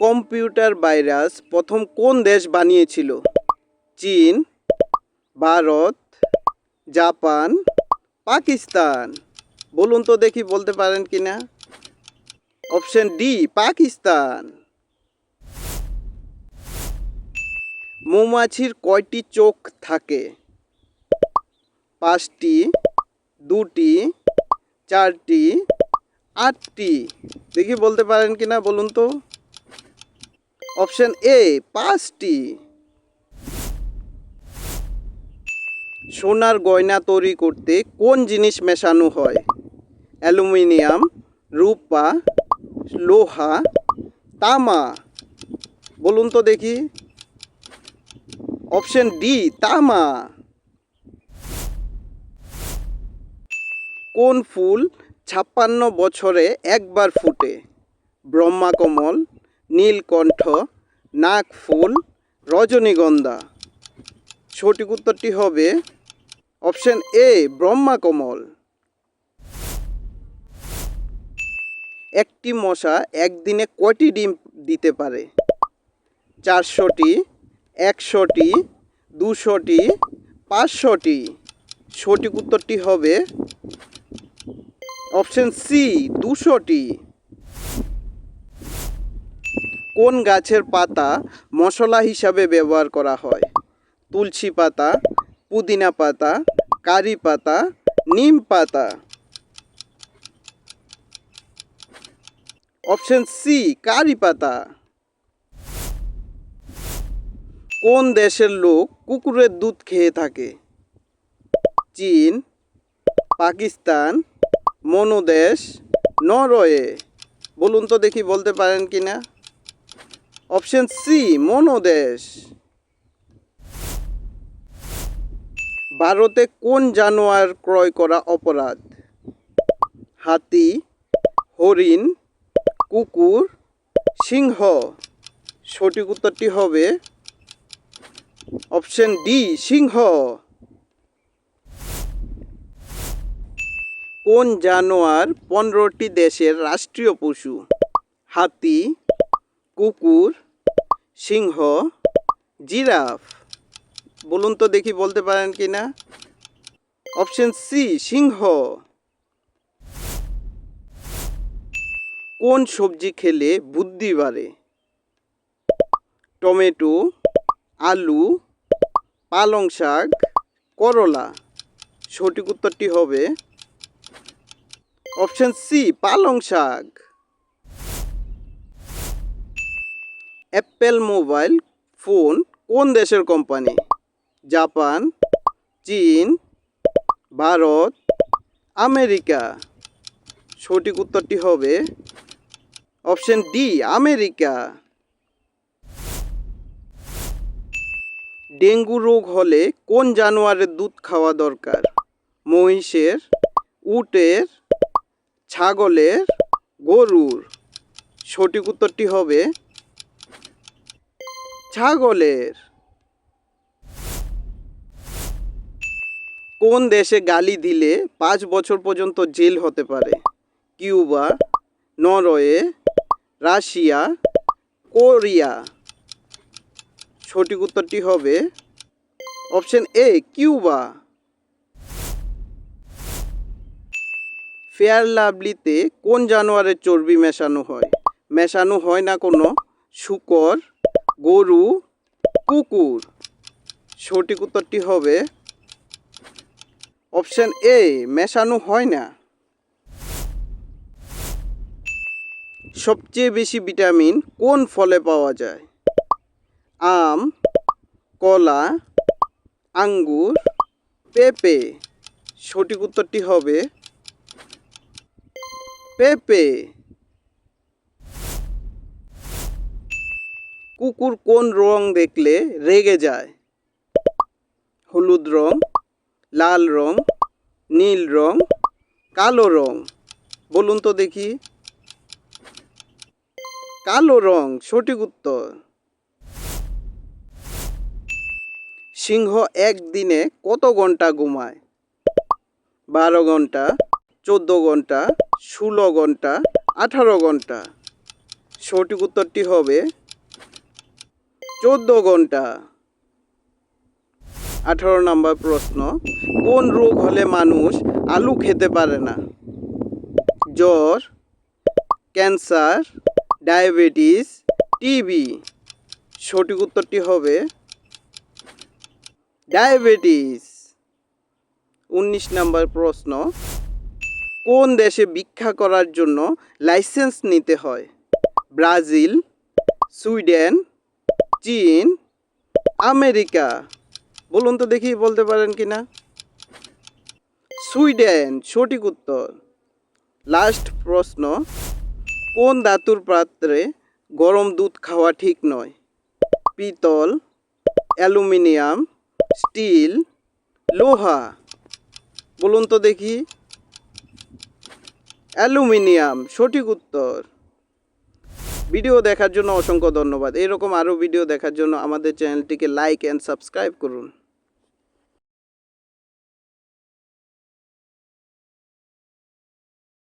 Computer virus প্রথম কোন দেশ বানিয়েছিল? চীন, ভারত, জাপান, পাকিস্তান। বলুন তো দেখি বলতে পারেন কি না? Option D, Pakistan. মৌমাছির কয়টি চোখ থাকে? পাঁচটি, দুটি, চারটি, আটটি। দেখি বলতে পারেন কি না বলুন তো? অপশন এ পাঁচটি। সোনার গয়না তৈরি করতে কোন জিনিস মেশানো হয়? অ্যালুমিনিয়াম, রূপা, লোহা, তামা। বলুন তো দেখি। অপশন ডি তামা। কোন ফুল ছাপ্পান্ন বছরে একবার ফুটে? ব্রহ্মাকমল নীলকণ্ঠ, নাগফুল, রজনীগন্ধা। সঠিক উত্তরটি হবে অপশন এ, ব্রহ্মাকমল। একটি মশা একদিনে কয়টি ডিম দিতে পারে? চারশোটি, একশোটি, দুশোটি, পাঁচশোটি। সঠিক উত্তরটি হবে অপশন সি, দুশোটি। কোন গাছের পাতা মশলা হিসাবে ব্যবহার করা হয়? তুলসী পাতা, পুদিনা পাতা, কারি পাতা, নিম পাতা। অপশন সি কারি পাতা। কোন দেশের লোক কুকুরের দুধ খেয়ে থাকে? চীন, পাকিস্তান, মনোদেশ, নরওয়ে। বলুন তো দেখি বলতে পারেন কি না অপশন সি মনোদেশ। ভারতে কোন জানোয়ার ক্রয় করা অপরাধ? হাতি, হরিণ, কুকুর, সিংহ। সঠিক উত্তরটি হবে অপশন ডি, সিংহ। কোন জানোয়ার পনেরোটি দেশের রাষ্ট্রীয় পশু? হাতি কুকুর, সিংহ, জিরাফ। বলুন তো দেখি বলতে পারেন কি না? অপশন সি, সিংহ। কোন সবজি খেলে বুদ্ধি বাড়ে? টমেটো, আলু, পালং শাক, করলা। সঠিক উত্তরটি হবে অপশন সি, পালং শাক। অ্যাপেল মোবাইল ফোন কোন দেশের কোম্পানি জাপান, চীন, ভারত, আমেরিকা? সঠিক উত্তরটি হবে অপশন ডি আমেরিকা। ডেঙ্গু রোগ হলে কোন জানোয়ারের দুধ খাওয়া দরকার? মহিষের, উটের, ছাগলের, গরুর। সঠিক উত্তরটি হবে ছাগলের। কোন দেশে গালি দিলে পাঁচ বছর পর্যন্ত জেল হতে পারে? Cuba, Norway, Russia, Korea. সঠিক উত্তরটি হবে অপশন এ, কিউবা। ফেয়ার লাভলিতে কোন জানোয়ারের চর্বি মেশানো হয়? মেশানো হয় না কোনো? শুকর গরু, কুকুর। সঠিক উত্তরটি হবে অপশন এ, মেশানো হয় না। সবচেয়ে বেশি ভিটামিন কোন ফলে পাওয়া যায়? আম, কলা, আঙ্গুর, পেঁপে। সঠিক উত্তরটি হবে পেঁপে। কুকুর কোন রং দেখলে রেগে যায়? হলুদ রং, লাল রং, নীল রং, কালো রং? বলুন তো দেখি। কালো রং, সঠিক উত্তর। সিংহ একদিনে কত ঘণ্টা ঘুমায়? বারো ঘণ্টা, চোদ্দ ঘণ্টা, ষোলো ঘণ্টা, আঠারো ঘণ্টা। সঠিক উত্তরটি হবে চোদ্দ ঘণ্টা। আঠারো নম্বর প্রশ্ন, কোন রোগ হলে মানুষ আলু খেতে পারে না? জ্বর, ক্যান্সার, ডায়াবেটিস টিবি সঠিক উত্তরটি হবে ডায়াবেটিস। উনিশ নম্বর প্রশ্ন, কোন দেশে ভিক্ষা করার জন্য লাইসেন্স নিতে হয়? ব্রাজিল, সুইডেন চীন, আমেরিকা। বলুন তো দেখি বলতে পারেন কি না সুইডেন, সঠিক উত্তর। লাস্ট প্রশ্ন, কোন ধাতুর পাত্রে গরম দুধ খাওয়া ঠিক নয়? পিতল, অ্যালুমিনিয়াম, স্টিল, লোহা। বলুন তো দেখি। অ্যালুমিনিয়াম, সঠিক উত্তর। ভিডিও দেখার জন্য অসংখ্য ধন্যবাদ। এরকম আরও ভিডিও দেখার জন্য আমাদের চ্যানেলটিকে লাইক অ্যান্ড সাবস্ক্রাইব করুন।